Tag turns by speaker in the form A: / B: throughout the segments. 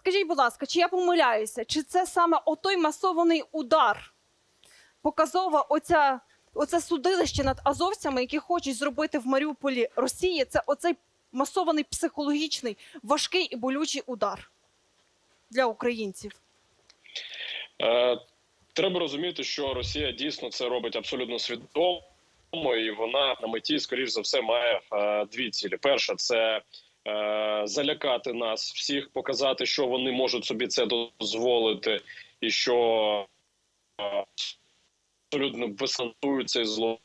A: скажіть, будь ласка, чи я помиляюся? Чи це саме отой масований удар? Показова оця, оце судилище над азовцями, які хочуть зробити в Маріуполі Росії, це оцей масований психологічний, важкий і болючий удар для українців.
B: Е, треба розуміти, що Росія дійсно це робить абсолютно свідомо, і вона на меті, скоріш за все, має е, дві цілі. Перша це залякати нас всіх, показати, що вони можуть собі це дозволити, і що е, абсолютно безсантують цей зло.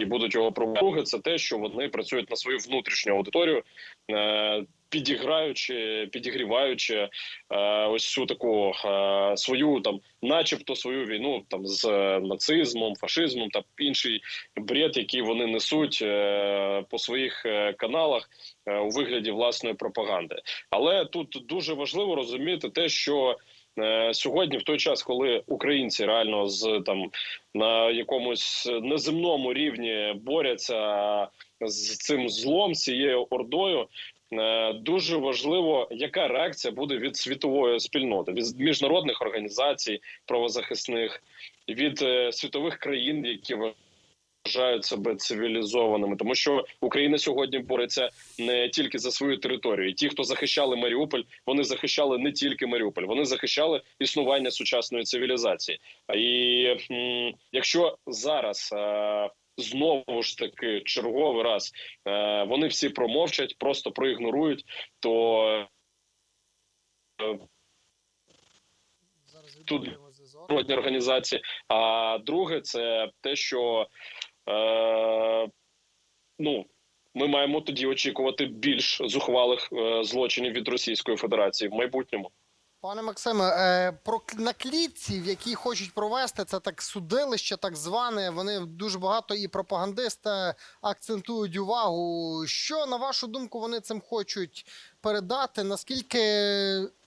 B: І будуть його проводити. Це те, що вони працюють на свою внутрішню аудиторію, е, підіграючи, підігріваючи е, ось цю таку е, свою там, начебто свою війну там з нацизмом, фашизмом та інший бред, який вони несуть по своїх каналах у вигляді власної пропаганди. Але тут дуже важливо розуміти те, що сьогодні, в той час, коли українці реально з там на якомусь неземному рівні борються з цим злом, цією ордою. Е, Дуже важливо, яка реакція буде від світової спільноти, від міжнародних організацій правозахисних, від е, світових країн, які вважають себе цивілізованими, тому що Україна сьогодні бореться не тільки за свою територію. І ті, хто захищали Маріуполь, вони захищали не тільки Маріуполь, вони захищали існування сучасної цивілізації. І м, якщо зараз е, знову ж таки черговий раз е, вони всі промовчать, просто проігнорують, то е, Тут міжнародні організації. А друге, це те, що ну. Ми маємо тоді очікувати більш зухвалих е, злочинів від Російської Федерації в майбутньому.
C: Пане Максиме, е, про к- на в якій хочуть провести це так судилище, так зване. Вони дуже багато і пропагандисти акцентують увагу. Що на вашу думку вони цим хочуть передати? Наскільки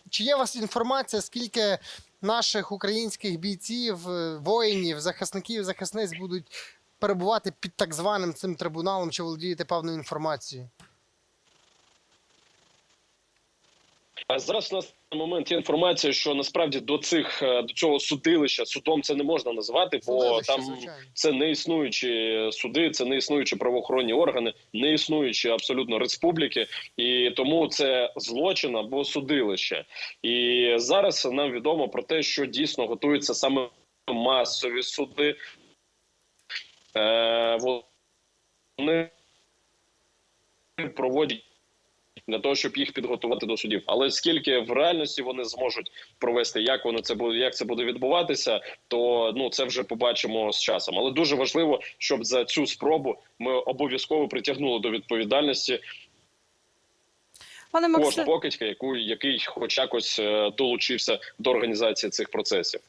C: чи є у вас інформація, скільки наших українських бійців, е, воїнів, захисників, захисниць будуть перебувати під так званим цим трибуналом, чи володієте певною інформацією?
B: А зараз у нас на момент є інформація, що насправді до цих е, до цього судилища судом це не можна називати, бо
C: Судилище,
B: там
C: звичайно.
B: це не існуючі суди, це не існуючі правоохоронні органи, не існуючі абсолютно республіки, і тому це злочин або судилище. І зараз нам відомо про те, що дійсно готуються саме масові суди. Е, вони проводять для того, щоб їх підготувати до судів. Але скільки в реальності вони зможуть провести, як воно це буде, як це буде відбуватися, то ну це вже побачимо з часом. Але дуже важливо, щоб за цю спробу ми обов'язково притягнули до відповідальності
A: Пане
B: кожного
A: Максиме,
B: покидька, яку який хоч якось е, долучився до організації цих процесів.